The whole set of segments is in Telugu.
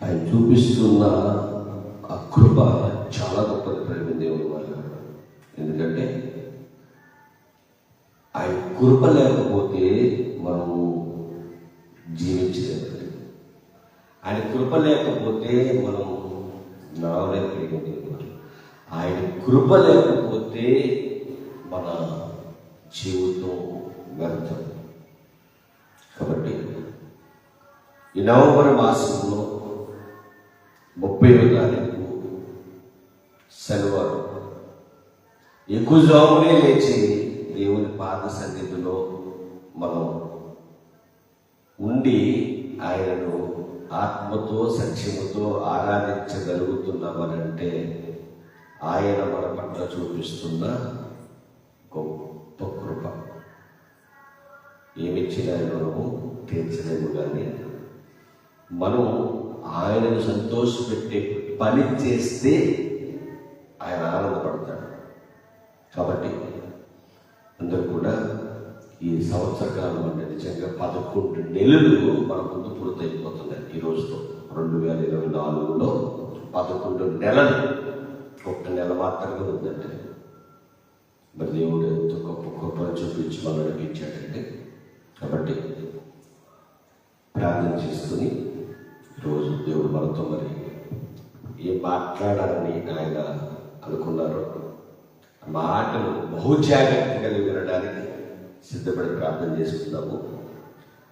ఆయన చూపిస్తున్న ఆ కృప చాలా గొప్పది ప్రేమ దేవుడు వల్ల. ఎందుకంటే ఆయన కృప లేకపోతే మనము జీవించలేదు ఆయన కృప లేకపోతే మనం నడవలేకపోయింది ఆయన కృప లేకపోతే జీవితం వ్యర్థం కాబట్టి ఈ నవంబర్ మాసంలో ముప్పై తారీఖు శనివారం. ఎక్కువ జామునే లేచి దేవుని పాద సన్నిధిలో మనం ఉండి ఆయనను ఆత్మతో సత్యముతో ఆరాధించగలుగుతున్నామనంటే ఆయన మన పట్ల చూపిస్తున్న గొప్ప కృప. ఏమిచ్చినా మనము తీర్చలేము కానీ మనం ఆయనను సంతోషపెట్టే పని చేస్తే ఆయన ఆనందపడతాడు. కాబట్టి అందరూ కూడా ఈ సంవత్సర కాలం అంటే నిజంగా పదకొండు నెలలు మన ముందు పూర్తయిపోతున్నాయి ఈ రోజుతో. రెండు వేల ఇరవై నాలుగులో పదకొండు నెలలు ఒక్క నెల మాత్రమే ఉందంటే. మరి దేవుడు ఎంతో గొప్ప కృపను చూపించి మనం నడిపించాడంటే కాబట్టి ప్రార్థన చేసుకుని ఈరోజు దేవుడు మనతో మరి ఏం మాట్లాడాలని ఆయన అనుకున్నారు ఆ మాటలు బహు కలిగి వినడానికి సిద్ధపడి ప్రార్థన చేసుకుందాము.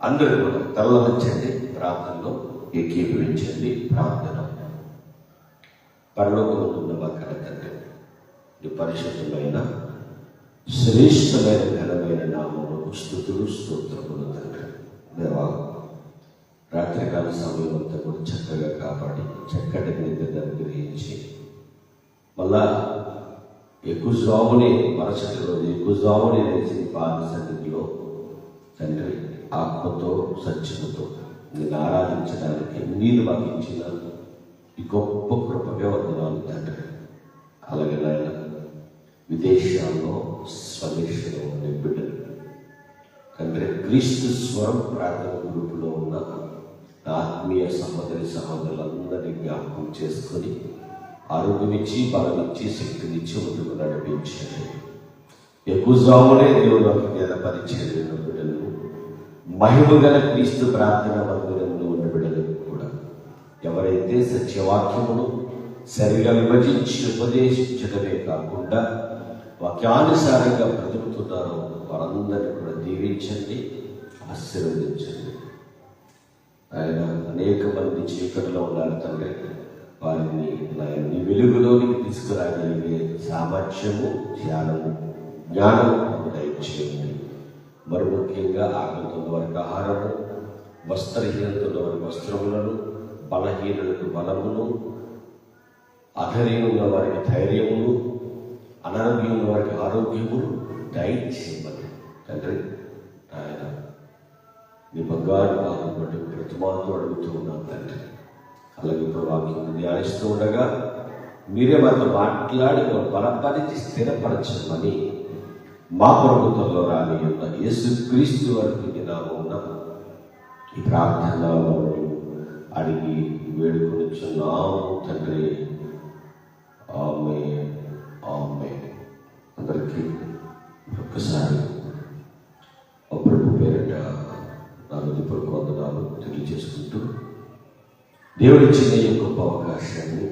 అందరూ కూడా తరలించండి ప్రార్థనలో ఏకీభవించండి ప్రార్థన. పరలోకంలో ఉన్న మా కళ తండ్రి నీ పరిశుద్ధమైన శ్రేష్టమైన ఘనమైన నామము స్థుతులు స్తోత్రములు తండ్రి దేవా రాత్రికాల సమయం అంతా కూడా చక్కగా కాపాడి చక్కటి నిద్ర అనుగ్రహించి మళ్ళా ఎక్కువ జామునే మరుసటి రోజు ఎక్కువ జామునే లేచి పాద సన్నిధిలో తండ్రి ఆత్మతో సత్యముతో నేను ఆరాధించడానికి మీరు మాకు ఇచ్చిన ఈ గొప్ప కృపగా వందనాలు తండ్రి. అలాగే నాయన విదేశాల్లో స్వదేశంలో ఉండే బిడ్డలు. తండ్రి క్రీస్తు స్వరం ప్రార్థన గ్రూపులో ఉన్న ఆత్మీయ సహోదరి సహోదరులందరినీ జ్ఞాపకం చేసుకొని ఆరోగ్యమిచ్చి బలమిచ్చి శక్తినిచ్చి ముందుకు నడిపించండి. ఎక్కువ జామునే దేవుడు జ్ఞానపరిచేది బిడ్డలు. మహిమ గల క్రీస్తు ప్రార్థన మందిరంలో ఉన్న బిడ్డలకు కూడా. ఎవరైతే సత్యవాక్యమును సరిగా విభజించి ఉపదేశించడమే కాకుండా వాక్యానుసారంగా బ్రతుకుతున్నారో వారందరినీ కూడా దీవించండి ఆశీర్వదించండి. ఆయన అనేక మంది చీకటిలో ఉన్నారు తండ్రి. వారిని నాయన నీ వెలుగులోనికి తీసుకురాగలిగే సామర్థ్యము ధ్యానము జ్ఞానము దయచేయండి. మరి ముఖ్యంగా ఆకలితున్న వారికి ఆహారము వస్త్రహీనతలో వారి వస్త్రములను బలహీనులకు బలమును అధైర్యమున్న వారికి ధైర్యమును అనారోగ్యం ఉన్న వారికి ఆరోగ్యమును దయచేయమని తండ్రి ఆయన నీ బంగారు పాదం ప్రతిమాతో అడుగుతూ ఉన్నాం తండ్రి. అలాగే ఇప్పుడు వాక్యం ధ్యానిస్తూ ఉండగా మీరే మాతో మాట్లాడి మాకు బలపరిచి స్థిరపరచమని మా ప్రభుత్వంలో రాని ఉన్న యేసు క్రీస్తు వారికి ఉన్నాము ఈ ప్రార్థన అడిగి వేడుకొనిచున్నాము తండ్రి. ఆమె ఆమె అందరికీ ఒక్కసారి ఆ ప్రభు పేరిట నా హృదయపూర్వక వందనాలు తెలియజేసుకుంటూ దేవుడిచ్చిన ఈ గొప్ప అవకాశాన్ని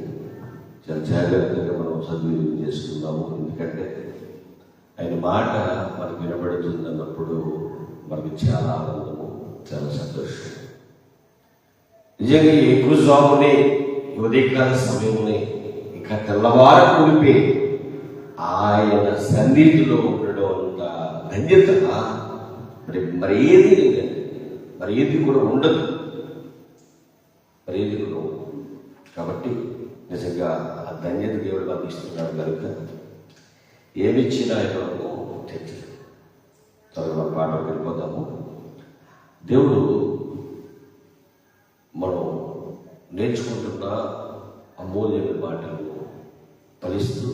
చాలా జాగ్రత్తగా మనం సద్వినియోగం చేసుకుందాము. ఎందుకంటే ఆయన మాట మనకు వినబడుతుందన్నప్పుడు మనకి చాలా ఆనందము చాలా సంతోషం. నిజంగా ఎక్కువ జామునే ఈ ఉదయకాల సమయమునే ఇక తెల్లవార కులిపి ఆయన సన్నిధిలో ఉండడం అంత ధన్యత. మరి మరి ఏది లేదండి మరి ఏది కూడా ఉండదు. మరి ఏది కూడా కాబట్టి నిజంగా ఆ ధన్యత దేవుడు మాకు ఇస్తున్నాడు కనుక ఏమిచ్చినా ఆయన మనకు తెచ్చదు త్వరగా పాటకు వెళ్ళిపోతాము దేవుడు మనం నేర్చుకుంటున్న అమూల్యమైన మాటలు ఫలిస్తూ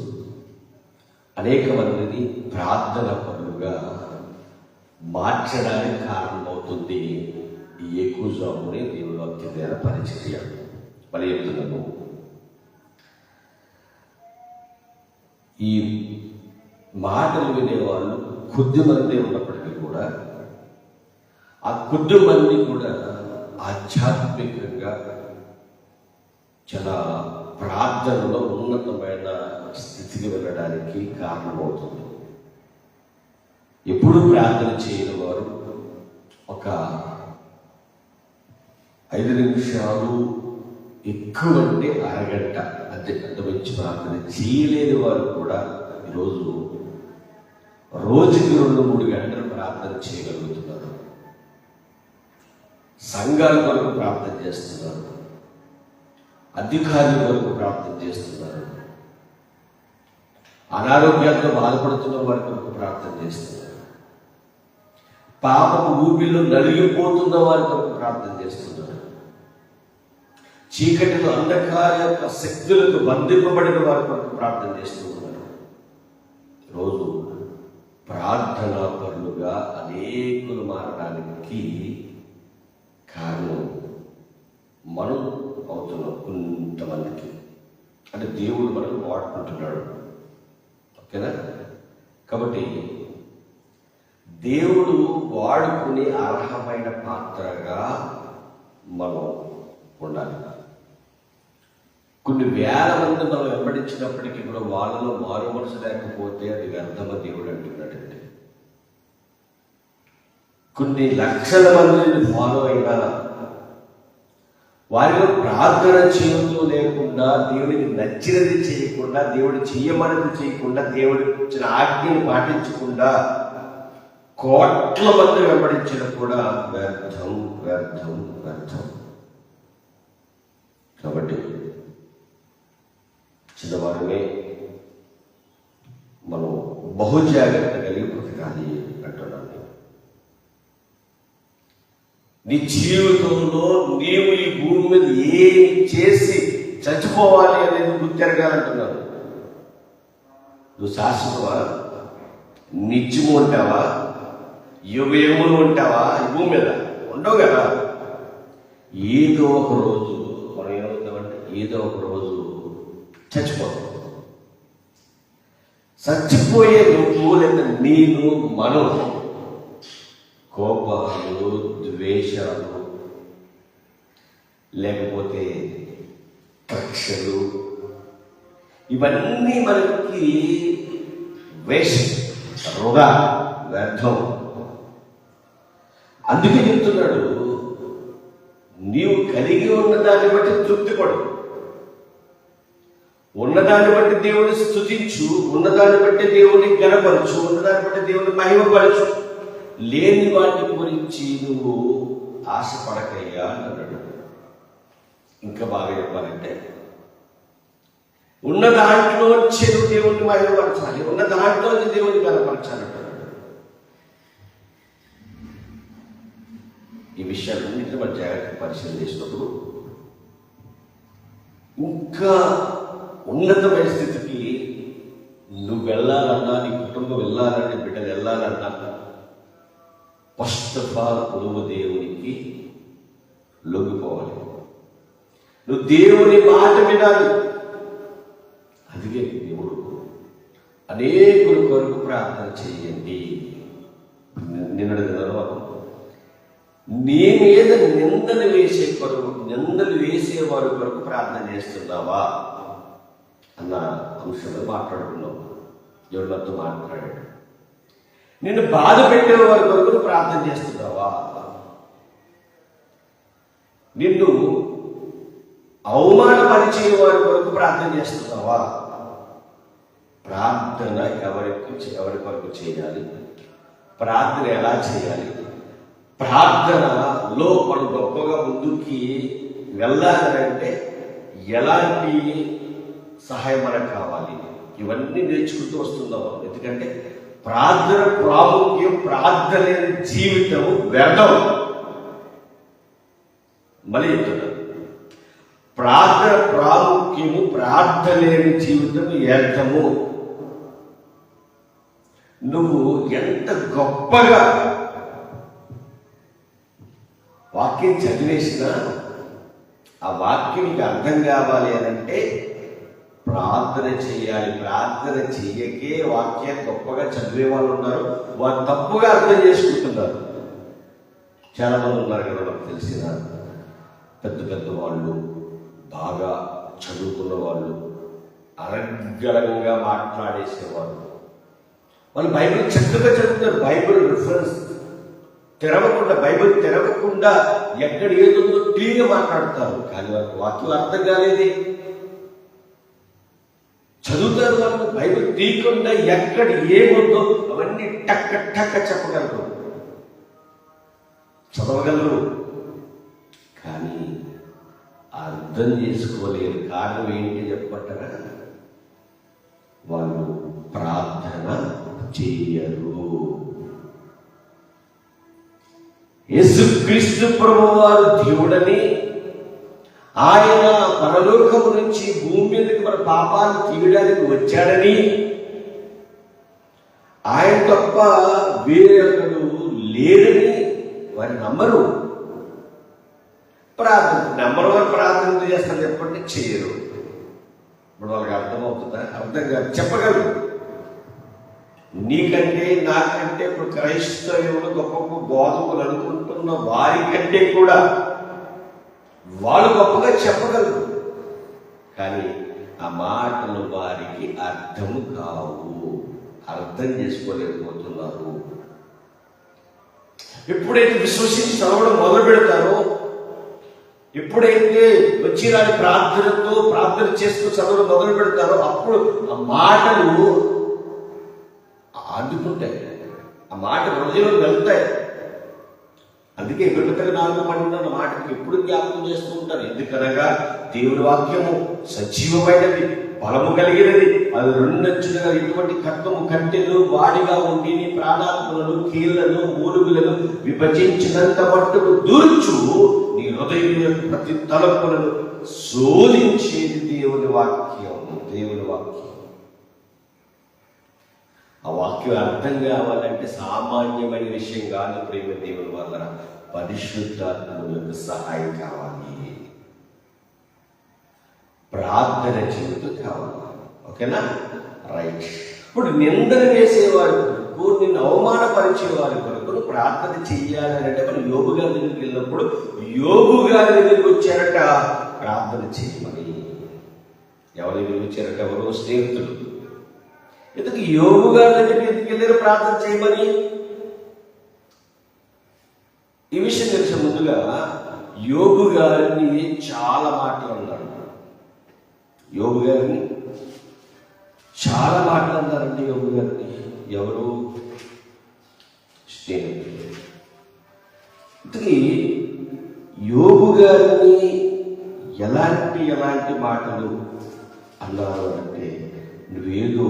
అనేక మందిని ప్రార్థన పనులుగా మార్చడానికి కారణమవుతుంది ఈ ఎక్కువ దేవుడు దేవుని ద్వారా పరిచర్య. మరి చెప్తున్నాను ఈ మాటలు వినేవాళ్ళు కొద్ది మంది ఉన్నప్పటికీ కూడా ఆ కొద్ది మంది కూడా ఆధ్యాత్మికంగా చాలా ప్రార్థనలో ఉన్నతమైన స్థితికి వెళ్ళడానికి కారణమవుతుంది. ఎప్పుడు ప్రార్థన చేయని వారు ఒక ఐదు నిమిషాలు ఎక్కువ అంటే అరగంట అంతే అంతమించి ప్రార్థన చేయలేని వారు కూడా ఈరోజు రోజుకి రెండు మూడు గంటలు ప్రార్థన చేయగలుగుతున్నారు. సంఘాల కొరకు ప్రార్థన చేస్తున్నారు. అధికారుల కొరకు ప్రార్థన చేస్తున్నారు. అనారోగ్యాలతో బాధపడుతున్న వారి కొరకు ప్రార్థన చేస్తున్నారు. పాపపు ఊపిలో నలిగిపోతున్న వారి కొరకు ప్రార్థన చేస్తున్నారు. చీకటిలో అంధకార యొక్క శక్తులకు బంధింపబడిన వారి కొరకు ప్రార్థన చేస్తున్నారు. రోజు ప్రార్థనా పరులుగా అనేకులు మారడానికి కారణం మనం అవుతున్నాం కొంతమందికి. అంటే దేవుడు మనకు వాడుకుంటున్నాడు. కదా? కాబట్టి దేవుడు వాడుకునే అర్హమైన పాత్రగా మనం ఉండాలి. కొన్ని వేల మంది మనం వెంబడించినప్పటికీ కూడా వాళ్ళలో మారు మనసు లేకపోతే అది వ్యర్థమ దేవుడు అంటున్నాడండి కొన్ని లక్షల మంది ఫాలో అయినా వారిలో ప్రార్థన జీవితం లేకుండా దేవుడికి నచ్చినది చేయకుండా దేవుడు చేయమన్నది చేయకుండా దేవుడికి ఇచ్చిన ఆజ్ఞను పాటించకుండా కోట్ల మంది వెంబడించిన కూడా వ్యర్థం వ్యర్థం వ్యర్థం. కాబట్టి చిన్నవారమే మనం బహుజాగ్రత్త కలిగి బ్రతకాలి అంటున్నాను నేను. నీ జీవితంలో నీవు ఈ భూమి మీద ఏమి చేసి చచ్చిపోవాలి అనేది గుర్తెరగాలంటున్నాను నువ్వు శాశ్వతవా నిత్యము ఉంటావా? యుగయములు ఉంటావా ఈ భూమి మీద? ఉండవు కదా. ఏదో ఒక రోజు మనం ఏమవుతామంటే ఏదో ఒక రోజు చచ్చిపోతాం. చచ్చిపోయే నువ్వు లేదా నేను మనం కోపాలు ద్వేషాలు లేకపోతే కక్షలు ఇవన్నీ మనకి వేస్ట్ వృధా వ్యర్థం. అందుకే చెప్తున్నాడు నీవు కలిగి ఉన్న దాన్ని బట్టి తృప్తి పడు. ఉన్నదాన్ని బట్టి దేవుని స్థుతించు ఉన్నదాన్ని బట్టి దేవుని గనపరచు ఉన్నదాన్ని బట్టి దేవుని మహిమపరచు. లేని వాటి గురించి నువ్వు ఆశపడకయ్యా అన్నాడు. ఇంకా బాగా చెప్పాలంటే ఉన్న దాంట్లో చెడు దేవుణ్ణి మహిమపరచాలి ఉన్న దాంట్లో దేవుని గనపరచాలి ఈ విషయాలన్నింటినీ మనం జాగ్రత్త పరిశీలన చేసినప్పుడు ఇంకా ఉన్నతమైన స్థితికి నువ్వు వెళ్ళాలన్నా నీ కుటుంబం వెళ్ళాలని బిడ్డలు వెళ్ళాలన్నా ఫస్ట్ ఆఫ్ ఆల్ నువ్వు దేవునికి లొంగిపోవాలి. నువ్వు దేవుని మాట వినాలి. అందుకే దేవుడు అనేకుల కొరకు ప్రార్థన చేయండి. నిన్నటి దినాలు నీ మీద నిందలు వేసే కొరకు నిందలు వేసేవారి కొరకు ప్రార్థన చేస్తున్నావా? అన్న అంశంలో మాట్లాడుకున్నాం దేవుడు మాట్లాడాడు. నిన్ను బాధ పెట్టే వారి కొరకు ప్రార్థన చేస్తున్నావా? నిన్ను అవమానపరిచే వారి కొరకు ప్రార్థన చేస్తున్నావా? ప్రార్థన ఎవరికి ఎవరి కొరకు చేయాలి? ప్రార్థన ఎలా చేయాలి? ప్రార్థనలో మనం గొప్పగా ముందుకి వెళ్ళాలంటే ఎలాంటి సహాయం మనకు కావాలి? ఇవన్నీ నేర్చుకుంటూ వస్తున్నాం ఎందుకంటే ప్రార్థన ప్రాముఖ్యం ప్రార్థన లేని జీవితం వ్యర్థం. మళ్ళీ చెప్తున్నారు ప్రార్థన ప్రాముఖ్యము ప్రార్థన లేని జీవితం వ్యర్థము. నువ్వు ఎంత గొప్పగా వాక్యం చదివేసినా ఆ వాక్యం నీకు అర్థం కావాలి అని అంటే ప్రార్థన చేయాలి. ప్రార్థన చేయకే వాక్యం గొప్పగా చదివే వాళ్ళు ఉన్నారు. వారు తప్పుగా అర్థం చేసుకుంటున్నారు. చాలా మంది ఉన్నారు కదా మనకు తెలిసిన పెద్ద పెద్ద వాళ్ళు బాగా చదువుకున్న వాళ్ళు అనర్గళంగా మాట్లాడేసేవాళ్ళు. వాళ్ళు బైబిల్ చక్కగా చదువుతారు. బైబిల్ రిఫరెన్స్ తెరవకుండా బైబిల్ తెరవకుండా ఎక్కడ ఏదో క్లీన్గా మాట్లాడతారు. కానీ వాళ్ళకి వాక్యం అర్థం కాలేదే. చదువుతారు వాళ్ళు బైబిల్ తీయకుండా ఎక్కడ ఏముందో అవన్నీ టక్క టక్క చెప్పగలరు. చదవగలరు. కానీ అర్థం చేసుకోలేరు కారణం ఏంటి చెప్పమంటారా? వాళ్ళు ప్రార్థన చేయరు. యేసుక్రీస్తు ప్రభు వారు దేవుడని ఆయన పరలోకము నుంచి భూమి మీదకి మన పాపాలు తీయడానికి వచ్చాడని ఆయన తప్ప వేరే ఒకడు లేరని వారి నమ్మరు. ప్రార్థన నమ్మరు వారు ప్రార్థన చేస్తారు చెప్పండి? చేయరు. ఇప్పుడు వాళ్ళకి అర్థమవుతుందా? అర్థం కాదు. చెప్పగలరు. నీకంటే నాకంటే ఇప్పుడు క్రైస్తవులు గొప్ప గొప్ప బోధకులు అనుకుంటున్న వారికంటే కూడా వాళ్ళు గొప్పగా చెప్పగలరు. కానీ ఆ మాటలు వారికి అర్థము కావు. అర్థం చేసుకోలేకపోతున్నారు. ఎప్పుడైతే విశ్వసించి చదవడం మొదలు పెడతారో ఎప్పుడైతే వచ్చిరాని ప్రార్థనతో ప్రార్థన చేస్తూ చదవడం మొదలు పెడతారో అప్పుడు ఆ మాటలు అందుకుంటాయి. ఆ మాట హృదయంలో వెళ్తాయి. అందుకే విడతలు నాలుగు పడిన మాటకి ఎప్పుడు జ్ఞాపకం చేస్తూ ఉంటారు. ఎందుకనగా దేవుని వాక్యము సజీవమైనది బలము కలిగినది. అది రెండంచులుగా ఇటువంటి కట్టము కట్టెలు వాడిగా ఉండి ప్రాణాత్మలను కీళ్ళను మూలుగులను విభజించినంత మట్టుకు దూర్చు నీ హృదయం యొక్క ప్రతి తలపులను శోధించేది దేవుని వాక్యం దేవుని వాక్యం ఆ వాక్యం అర్థం కావాలంటే సామాన్యమైన విషయం కాదు ప్రేమ దేవుని వల్ల పరిశుద్ధాత్మ యొక్క సహాయం కావాలి. ప్రార్థన జీవితం కావాలి. ఓకేనా? రైట్. ఇప్పుడు నిందన వేసేవారి కొరకు నిన్ను అవమానపరిచేవారి కొరకు ప్రార్థన చెయ్యాలి అంటే మనం యోగు గారి దగ్గరికి వెళ్ళినప్పుడు యోగు గారి దగ్గరికి వచ్చారట ప్రార్థన చేయమని ఎవరి దగ్గరికి వచ్చారట? ఎవరో స్నేహితులు. ఎందుకు యోగు గారి దగ్గరికి ఎందుకు వెళ్ళారు ప్రార్థన చేయమని? ఈ విషయం తెలిసిన ముందుగా యోగు గారిని చాలా మాటలు అన్నారు. యోగు గారిని చాలా మాటలు అన్నారండి యోగు గారిని. ఎవరు? ఇంతకీ యోగు గారిని ఎలాంటి ఎలాంటి మాటలు అన్నారు అంటే నువ్వేదో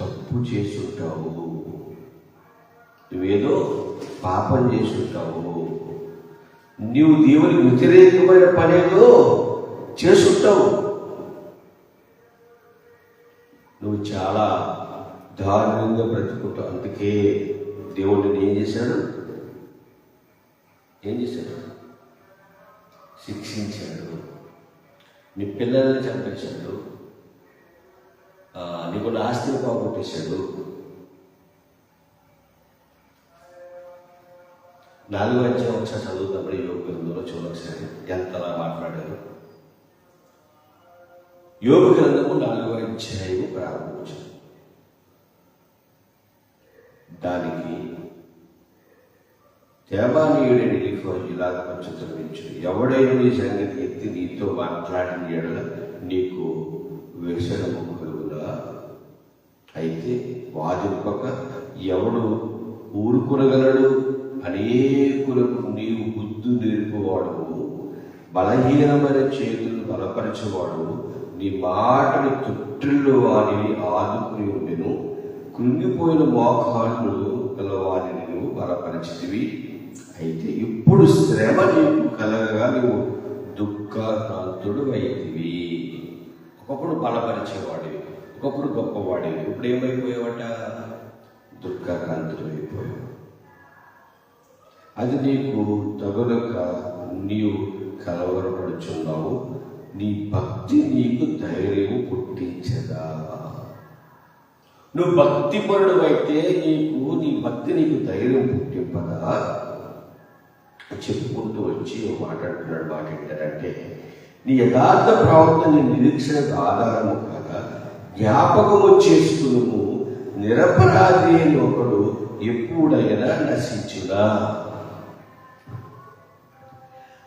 తప్పు చేసుంటావు నువ్వేదో పాపం చేసుంటావు నీవు దేవునికి వ్యతిరేకమైన పనేదో చేసుంటావు నువ్వు చాలా దారుణంగా బ్రతుకుంటావు. అందుకే దేవుడిని ఏం చేశాడు? ఏం చేశాడు? శిక్షించాడు. నీ పిల్లల్ని చంపేశాడు ఆ, నీకు నా ఆస్తిని పోగొట్టేశాడు నాలుగు అధ్యాయం ఒకసారి చదువుతున్నప్పుడు యోగ గ్రంథంలో చూడొకసారి ఎంతలా మాట్లాడారు? యోగ గ్రంథము నాలుగో అధ్యాయము ప్రారంభించారు దానికి దేవానీయుడిని నీకు కొంచెం చదివించు ఎవడైనా నీ సంగతి ఎత్తి నీతో మాట్లాడిన నీకు వ్యసనము అయితే వాదింపక ఎవడు ఊరుకునగలడు? అనేకులకు నీవు బుద్ధు నేర్పువాడు బలహీనమైన చేతులు బలపరచేవాడు నీ మాటని తొట్టిల్లో వారిని ఆదుకుని ఉండెను. కృంగిపోయిన మోకాళ్ళు గల వారిని నువ్వు బలపరిచితివి. అయితే ఇప్పుడు శ్రమ నీకు కలగగా నువ్వు దుఃఖాంతుడు అయితివి ఒకప్పుడు బలపరిచేవాడివి. ఒకప్పుడు గొప్పవాడే. ఇప్పుడు ఏమైపోయావట దుర్గాకాంతులు అయిపోయావు అది నీకు తగులక నీవు కలవరపడుచున్నావు. నీ భక్తి నీకు ధైర్యం పుట్టించదా? నువ్వు భక్తి పరుడు అయితే నీకు నీ భక్తి నీకు ధైర్యం పుట్టింపదా? చెప్పుకుంటూ వచ్చి మాట్లాడుతున్నాడు మాట ఏంటంటే నీ యథార్థ ప్రవర్తన నిరీక్షణకు ఆధారముగా జ్ఞాపకము చేసుకును నిరపరాధి అయిన ఒకడు ఎప్పుడైనా నశించునా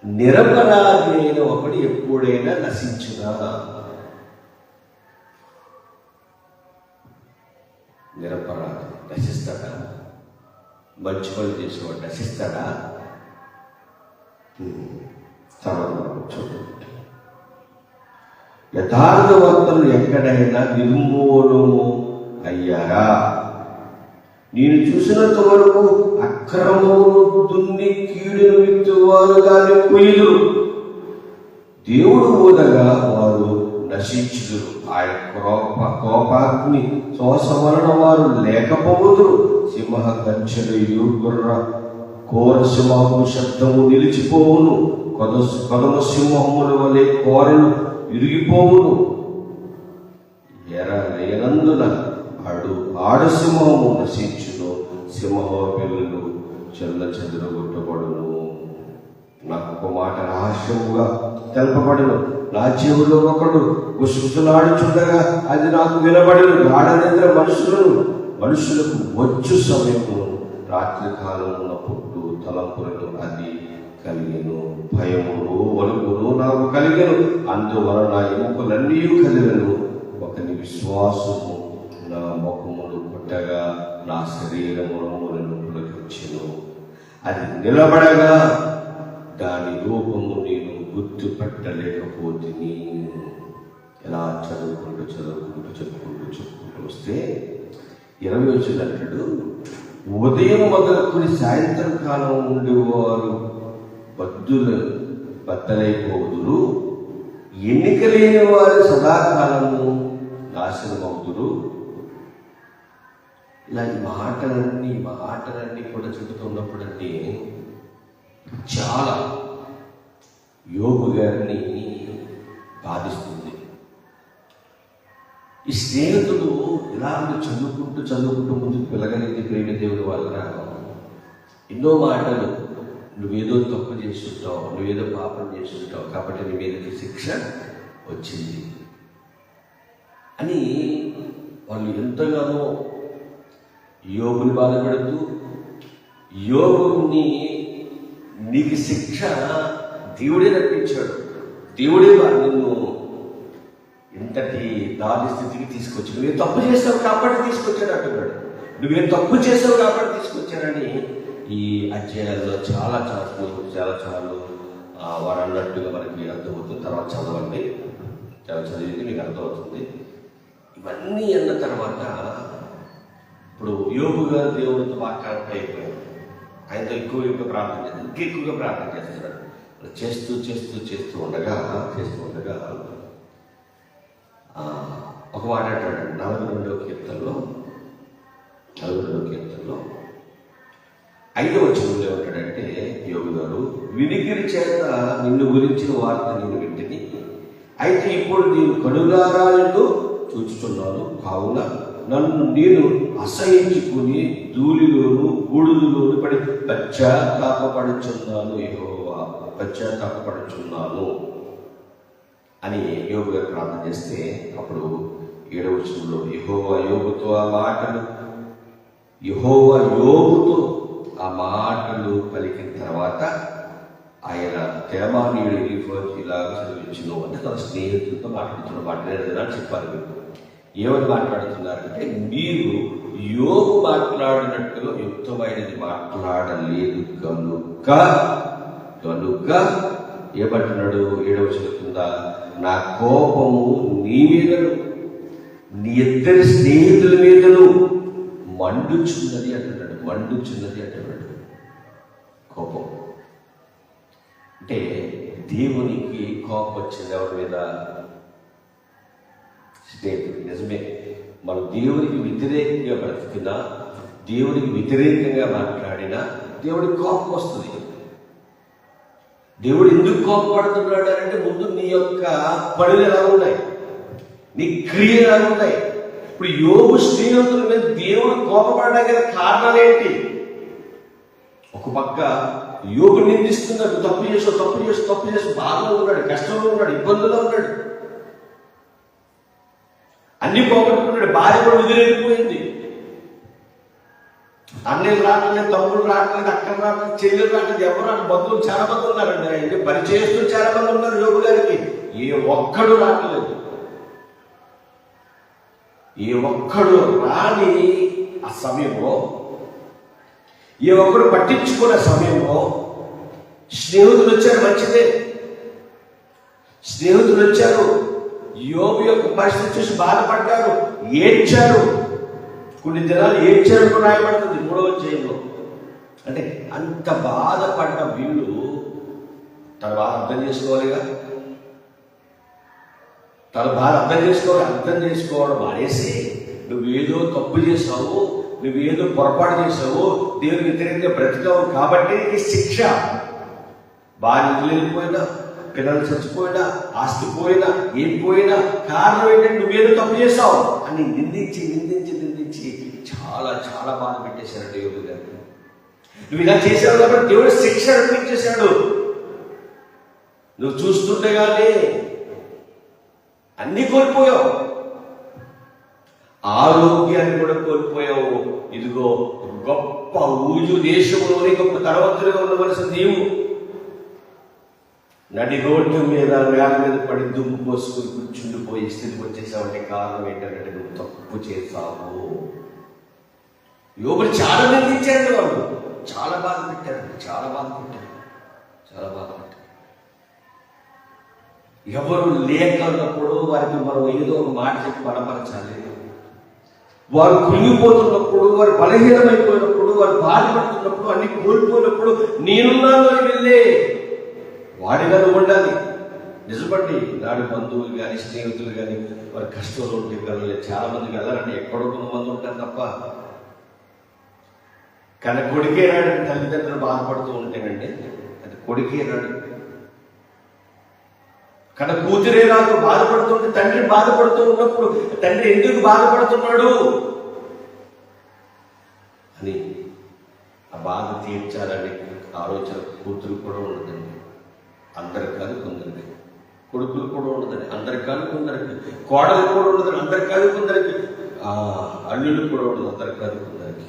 నిరపరాధి అయిన ఒకడు ఎప్పుడైనా నశించునా నిరపరాధి. నశిస్తాడా? మంచి పనులు చేసేవాడు నశిస్తాడా? తర్వాత చూడండి యథార్థవంతులు ఎక్కడైనా నిర్మూలము అయ్యారా? నేను చూసినంత వరకు అక్రమమును దున్ని కీడును విత్తువారు దాన్ని దేవుడు ఊదగా వారు నశించుదురు. ఆయన కోప కోపాగ్ని శోస వారు లేకపోదురు సింహ కంచెలు యూగుర్ర కోర సింహము శబ్దము నిలిచిపోవును. కొద కొదమ సింహముల వలె కోరలు విరిగిపోవును ఎర లేనందున ఆడు ఆడసింహము నశించును. సింహ పిల్లలు చెల్ల చెదరగొట్టబడును. నాకు ఒక మాట రహస్యముగా తెలపబడును. నా చెవులో ఒకడు గుసగుసలాడుచుండగా అది నాకు వినబడను. గాఢ నిద్ర మనుషులను మనుషులకు వచ్చు సమయము రాత్రి కాలమున పుట్టు తలంపులను అది కలిగెను భయములు వణుకులు నాకు కలిగెను. అందువలన ఎముకలన్నీ కలిగను. ఒకని విశ్వాసము నా ముఖములు పుట్టగా నా శరీరములను పులకించెను. అది నిలబడగా దాని రూపము నేను గుర్తుపట్టలేకపోతుంది ఎలా చదువుకుంటూ చదువుకుంటూ చెప్పుకుంటూ చెప్పుకుంటూ వస్తే ఇరవై వచ్చింది అంటాడు ఉదయం మొదలుకొని సాయంత్రం కాలం ఉండేవారు బద్దులు బద్దలైపోదురు ఎన్నిక లేని వారు సదాకాలము నాశనం అవుతురు ఇలాంటి మాటలన్నీ మాటలన్నీ కూడా చెబుతున్నప్పుడంటే చాలా యోగు గారిని బాధిస్తుంది. ఈ స్నేహితుడు ఇలా చదువుకుంటూ చదువుకుంటూ ముందుకు పిల్లగలిగితే ప్రేమ దేవుడి వలన ఎన్నో మాటలు నువ్వేదో తప్పు చేస్తుంటావు నువ్వేదో పాపం చేస్తుంటావు కాబట్టి నీ మీదకి శిక్ష వచ్చింది. అని వాళ్ళు ఎంతగానో యోగుని బాధపడుతూ యోగుని నీకు శిక్ష దేవుడే రప్పించాడు. దేవుడే వా- నిన్ను ఇంతటి దారి స్థితికి తీసుకొచ్చి నువ్వేం తప్పు చేసావు కాబట్టి తీసుకొచ్చాడు అంటున్నాడు. నువ్వేం తప్పు చేసావు కాబట్టి తీసుకొచ్చాడని ఈ అధ్యాయాల్లో చాలా చాలా చాలా చాలా వారు అన్నట్టుగా మనకి అర్థమవుతుంది. తర్వాత చదవండి. చాలా చదివితే మీకు అర్థమవుతుంది. ఇవన్నీ అన్న తర్వాత ఇప్పుడు యోగు గారు దేవుడితో మాట్లాడటం అయిపోయాడు ఆయనతో ఎక్కువ ఎక్కువ ప్రార్థన చేస్తాడు ఇంకా ఎక్కువగా ప్రార్థన చేస్తున్నాడు చేస్తూ చేస్తూ చేస్తూ ఉండగా చేస్తూ ఉండగా ఒక మాట నలభై రెండో కీర్తనలో నలభై రెండో కీర్తనలో ఐదవ వచనంలో ఏమంటాడంటే యోగి గారు వినికిడి చేత నిన్ను గురించిన వార్త నేను వింటిని. అయితే ఇప్పుడు నేను కనులారా నిన్ను చూచుతున్నాను కావున నన్ను నేను అసహించుకుని ధూళిలోను గూడులోను పడి పశ్చాత్తాపడుచున్నాను యెహోవా. పశ్చాత్తాపడుచున్నాను అని యోగు గారు ప్రార్థన చేస్తే అప్పుడు ఏడవ వచనంలో యెహోవా యోగుతో ఆ మాటలు యెహోవా యోగుతో ఆ మాటలు పలికిన తర్వాత ఆయన తేమానీయుడు ఎలిఫోజ్ ఇలాగ చదివించింది అంటే తన స్నేహితులతో మాట్లాడుతున్న మాట్లాడేదని చెప్పారు మీకు. ఏమని మాట్లాడుతున్నారంటే మీరు యోగు మాట్లాడినట్టుగా యుక్తమైనది మాట్లాడలేదు కనుక కనుక ఏమంటున్నాడు? ఏడవ చెప్తుందా నా కోపము నీ మీదను నీ ఇద్దరి స్నేహితుల మీదను మండుచున్నది అంటున్నాడు మండుచున్నది అంటున్నాడు. కోపం. అంటే దేవునికి కోపం వచ్చింది ఎవరి మీద? స్నేహితుడు. నిజమే. మనం దేవునికి వ్యతిరేకంగా బ్రతికినా దేవునికి వ్యతిరేకంగా మాట్లాడినా దేవుడికి కోపం వస్తుంది. దేవుడు ఎందుకు కోపపడుతున్నాడు అంటే ముందు నీ యొక్క పనులు ఎలా ఉన్నాయి? నీ క్రియలు ఎలా ఉన్నాయి? ఇప్పుడు యోగు శ్రీనంతుల మీద దేవుడు కోపపడడానికి కారణాలు ఏంటి? ఒక పక్క యోగు నిందిస్తున్నాడు తప్పు చేసావు తప్పు చేసి తప్పు చేసి బాధలో ఉన్నాడు కష్టంలో ఉన్నాడు ఇబ్బందుల్లో ఉన్నాడు. అన్ని పోగొట్టుకున్నాడు భార్య కూడా వదిలేకపోయింది. అన్నయ్యలు రావట్లేదు తమ్ముడు రావట్లేదు అక్కడ రావట్లేదు చెల్లెలు రావట్లేదు ఎవరు అంటే బంధువులు చాలా మంది ఉన్నారండి. అంటే పరిచయస్తులు చాలా మంది ఉన్నారు యోగు గారికి. ఏ ఒక్కడు రావట్లేదు. ఏ ఒక్కడు రాని ఆ సమయంలో ఏ ఒక్కడు పట్టించుకునే సమయంలో స్నేహితులు వచ్చారు మంచిదే. స్నేహితులు వచ్చారు యోగు యొక్క పరిస్థితి చూసి బాధపడ్డారు ఏడ్చారు. కొన్ని దినాలు ఏడ్చారు కూడా రాయబడుతుంది మూడవ అధ్యాయంలో. అంటే అంత బాధపడ్డ వీళ్ళు తర్వాత అర్థం చేసుకోవాలిగా. తన బాధ అర్థం చేసుకోవాలి అర్థం చేసుకోవడం మానేసి నువ్వేదో తప్పు చేసావు నువ్వేదో పొరపాటు చేసావు దేవుని వ్యతిరేకంగా బ్రతికావు కాబట్టి నీకు శిక్ష. భార్య వెళ్ళిపోయినా పిల్లలు చచ్చిపోయినా ఆస్తి పోయినా ఏం పోయినా కారణం ఏంటంటే నువ్వేదో తప్పు చేసావు అని నిందించి నిందించి నిందించి చాలా చాలా బాధ పెట్టేశాడు దేవుడు గారు. నువ్వు ఇలా చేసావు కాబట్టి దేవుడు శిక్ష అనిపించేశాడు నువ్వు చూస్తుంటే కానీ అన్ని కోల్పోయావు. ఆరోగ్యాన్ని కూడా కోల్పోయావు. ఇదిగో గొప్ప ఊజు దేశంలోని గొప్ప తరవంతులుగా ఉండవలసిన నీవు. నడి రోడ్డు మీద నేల మీద పడి దుమ్ము పోసుకుని కూర్చుండిపోయి స్థితికి వచ్చేసావంటే కారణం ఏంటంటే నువ్వు తప్పు చేసావు యోగులు చాలా నిందించారు వాళ్ళు. చాలా బాధ పెట్టారు చాలా బాధ పెట్టారు. చాలా బాధ పెట్టారు. ఎవరు లేకున్నప్పుడు వారికి మనం ఏదో ఒక మాట చెప్పి బలపరచాలి. వారు కృంగిపోతున్నప్పుడు వారు బలహీనమైపోయినప్పుడు వారు బాధపడుతున్నప్పుడు అన్ని కోల్పోయినప్పుడు నేనున్నాను వెళ్ళే వాడిగా ఉండాలి. నిజమండి నాడు బంధువులు కానీ స్నేహితులు కానీ వారి కష్టంలో ఉంటే వెళ్ళలేదు చాలా మంది వెళ్ళాలంటే ఎక్కడో కొంతమంది ఉంటారు తప్ప. కానీ కొడుకే రాడు తల్లిదండ్రులు బాధపడుతూ ఉంటేనండి అది కొడుకే రాడు. కానీ కూతురే నాకు బాధపడుతుంటే తండ్రి బాధపడుతూ ఉన్నప్పుడు తండ్రి ఎందుకు బాధపడుతున్నాడు? అని ఆ బాధ తీర్చాలని ఆలోచన కూతురు కూడా ఉండదండి అందరికి కాదు కొందరికి. కొడుకులు కూడా ఉండదండి అందరికి కాదు కొందరికి. కోడలు కూడా ఉండదండి అందరికి కాదు కొందరికి. ఆ, కూడా ఉండదు అందరికి కాదు కొందరికి.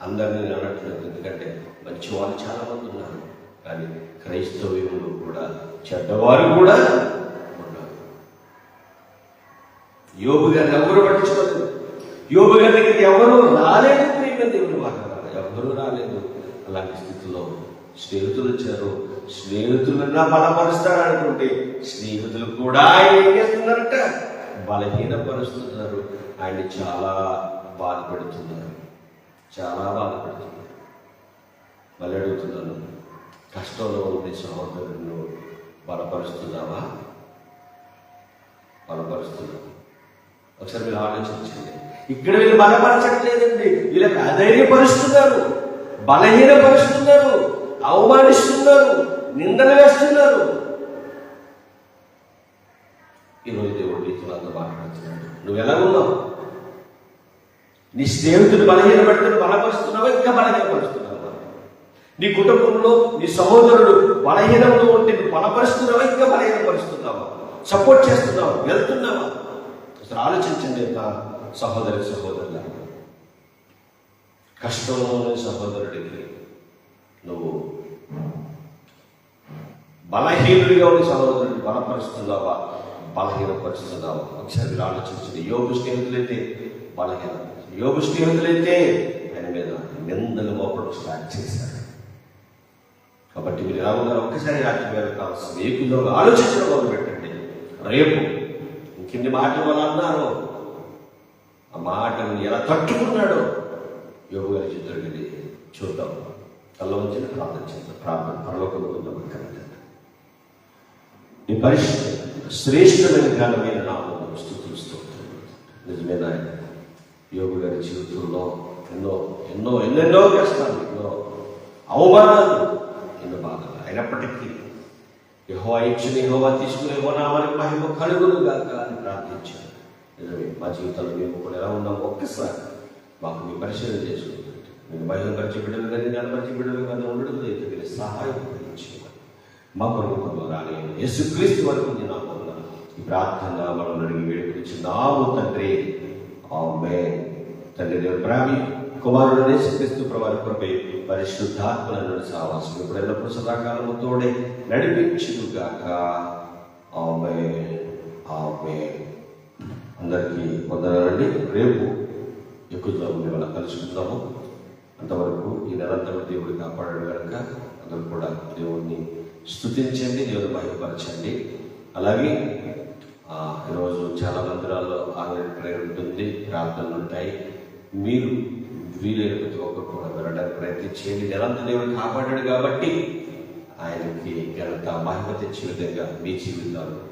అందరినీ అనట్లేదు ఎందుకంటే మంచి వాళ్ళు చాలా మంది ఉన్నారు. కానీ క్రైస్తవ్యంలో కూడా చెడ్డవారు కూడా ఉన్నారు యోబు గారిని ఎవరు పట్టించుకోలేదు యోబు గారి దగ్గరికి ఎవరు రాలేదు ప్రేమ దేవుని మాట ఎవరు రాలేదు. అలాంటి స్థితిలో స్నేహితులు వచ్చారు. స్నేహితులన్నా బలపరుస్తారు అనుకుంటే స్నేహితులు కూడా ఏం చేస్తున్నారంట? బలహీనపరుస్తున్నారు. ఆయన చాలా బాధపడుతున్నారు. చాలా బాధపడుతున్నారు. మళ్ళీ అడుగుతున్నాను. కష్టంలో ఉండే సహోదరులను బలపరుస్తున్నావా? బలపరుస్తున్నావు ఒకసారి మీరు ఆలోచించండి. ఇక్కడ వీళ్ళు బలపరచట్లేదండి. వీళ్ళకి అధైర్యపరుస్తున్నారు. బలహీనపరుస్తున్నారు. అవమానిస్తున్నారు. నిందలు వేస్తున్నారు. ఈరోజు దేవుడు నీతో నాతో మాట్లాడుతున్నాడు. నువ్వు ఎలా ఉన్నావు? నీ స్నేహితుడు బలహీనపడుతున్న బలపరుస్తున్నావా? ఇంకా బలహీనపరుస్తున్నావు? నీ కుటుంబంలో నీ సహోదరుడు బలహీనంలో ఉంటే నువ్వు బలపరుస్తున్నావా ఇంకా బలహీనపరుస్తున్నావా? సపోర్ట్ చేస్తున్నావా? వెళ్తున్నావా? అసలు ఆలోచించండి నా సహోదరి సహోదరుల కష్టంలో సహోదరుడికి నువ్వు బలహీనుడిగా ఉన్న సహోదరుడిని బలపరుస్తున్నావా? బలహీనపరుస్తున్నావా? ఒకసారి మీరు ఆలోచించండి. యోగు స్నేహితులైతే బలహీన యోగు స్నేహితులైతే ఆయన మీద నిందలు మోపడం స్టార్ట్ చేశారు. కాబట్టి మీరు ఎలా ఉన్నారు ఒక్కసారి రాత్రి మీద కావాల్సిన ఏకుల్లో ఆలోచించడం మొదలు పెట్టండి రేపు ఇంకిన్ని మాటలు వాళ్ళు అన్నారు ఆ మాటను ఎలా తట్టుకున్నాడో యోగు గారి చిత్రుడిని చూద్దాం. కళ్ళ వచ్చిన ప్రార్థన చేద్దాం. ప్రార్థన పరలోకంలో నీ పరిస్థితి శ్రేష్టమైన ఘనమైన నామం స్థుతిస్తూ నిజమే నాయన యోగు గారి జీవితంలో ఎన్నో ఎన్నో ఎన్నెన్నో కష్టాలు ఎన్నో అవమానాలు ఎన్నో బాధలు అయినప్పటికీ యహో ఇచ్చిన యహోవా తీసుకుని యహో నామానికి మహిమ కలుగును గాక అని ప్రార్థించాను నిజమే మా జీవితంలో మేము కూడా ఎలా ఉన్నాం ఒక్కసారి మాకు మీ పరిశీలన చేసుకుంటుంది. మీరు మహిళ పరిచయ బిడ్డలు కానీ నేను పరిచయ బిడ్డలు కానీ ఉండడం లేదు. మీరు సహాయం చేయాలి మా ప్రభుత్వం రాని యేసుక్రీస్తు వరకు నేను అనుకున్నాను ఈ ప్రార్థన మనం అడిగి వేడుకొని వేడుకొచ్చున్నాము తండ్రి. ఆమె తండ్రి దేవుడు ప్రేమ కుమారుడనే యేసుక్రీస్తు ప్రవారి కృపై పరిశుద్ధాత్మలను సావాసం ఇప్పుడు ఎల్లప్పుడూ సదాకాలము తోడే నడిపించుగాక ఆమె ఆమె అందరికీ వందనాలండి. రేపు ఎక్కువ మిమ్మల్ని కలుసుకుందాము. అంతవరకు ఈ నెలంతరం దేవుడు కాపాడాడు కనుక అందరూ కూడా దేవుడిని స్తుతించండి దేవుని మహిమపరచండి. అలాగే ఈరోజు చాలా మందిరాల్లో ఆన్లైన్ ప్రేయర్ ఉంటుంది ప్రార్థనలు ఉంటాయి. మీరు వీలైన ప్రతి ఒక్కరు కూడా వెళ్ళడానికి ప్రయత్నించేయండి. నిరంతర దేవుడు కాపాడాడు కాబట్టి ఆయనకి ఘనత మహిమ తెచ్చే విధంగా మీ జీవితాలు